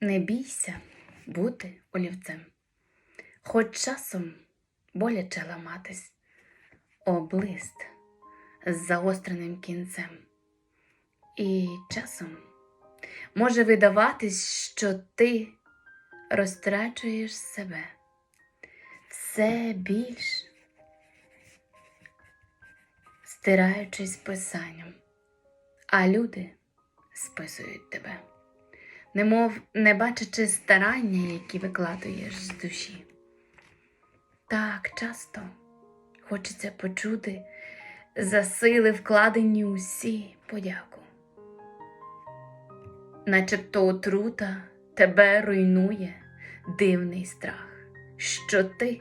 Не бійся бути олівцем, хоч часом боляче ламатись, облист з загостреним кінцем. І часом може видаватись, що ти розтрачуєш себе. Все більш стираючись писанням, а люди списують тебе немов не бачачи старання, які викладуєш з душі. Так часто хочеться почути за сили вкладені усі подяку. Начебто отрута тебе руйнує дивний страх, що ти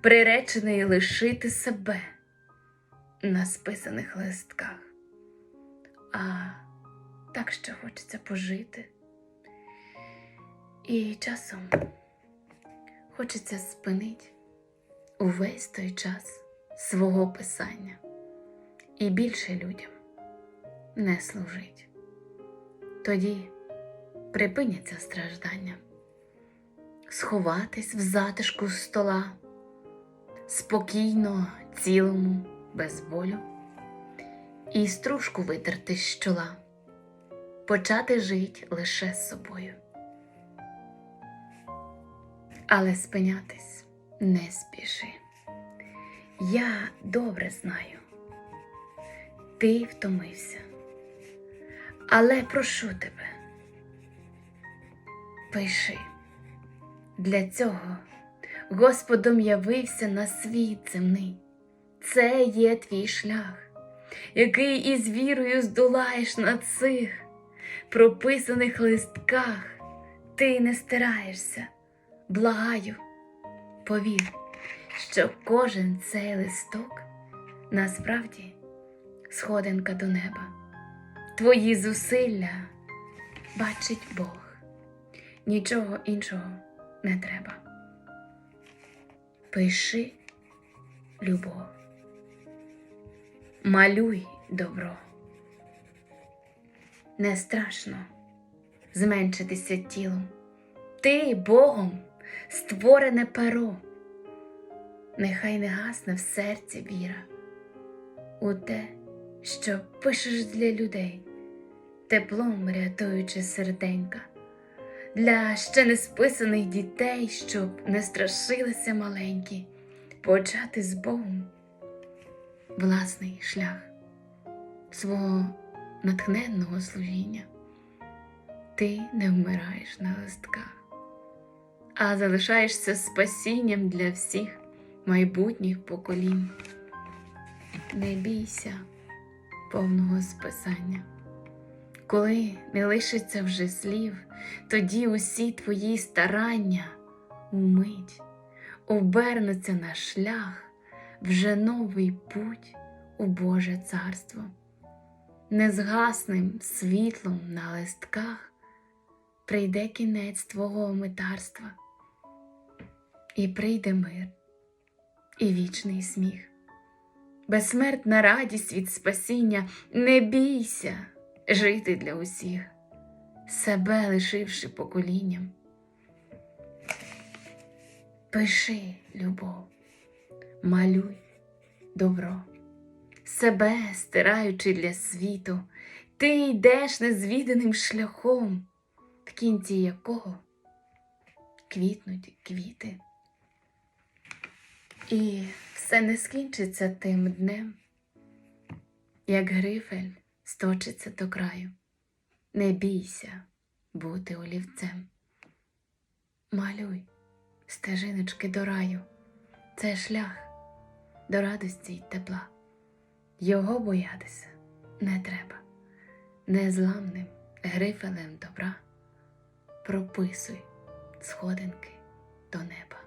приречений лишити себе на списаних листках, а так що хочеться пожити. І часом хочеться спинити увесь той час свого писання. І більше людям не служить. Тоді припиняться страждання, сховатись в затишку стола, спокійно, цілому, без болю, і стружку витерти з чола, почати жить лише з собою але спинятись не спіши. Я добре знаю, ти втомився, але прошу тебе, пиши. Для цього Господом явився на світ земний. Це є твій шлях, який із вірою здолаєш на цих прописаних листках, ти не стираєшся благаю, повір, що кожен цей листок насправді сходинка до неба. Твої зусилля бачить Бог, нічого іншого не треба. Пиши любов, малюй добро. Не страшно зменшитися тілом. Ти Богом створене перо, нехай не гасне в серці віра у те, що пишеш для людей, теплом рятуючи серденька, для ще не списаних дітей, щоб не страшилися маленькі, почати з Богом власний шлях свого натхненного служіння. Ти не вмираєш на листках а залишаєшся спасінням для всіх майбутніх поколінь. Не бійся повного списання. Коли не лишиться вже слів, тоді усі твої старання умить обернуться на шлях вже новий путь у Боже царство, незгасним світлом на листках прийде кінець твого митарства і прийде мир, і вічний сміх, безсмертна радість від спасіння, не бійся жити для усіх, себе лишивши поколінням. Пиши любов, малюй добро, себе стираючи для світу, ти йдеш незвіданим шляхом, в кінці якого квітнуть квіти. І все не скінчиться тим днем, як грифель сточиться до краю. Не бійся бути олівцем. Малюй стежиночки до раю, це шлях до радості й тепла. Його боятися не треба, незламним грифелем добра прописуй сходинки до неба.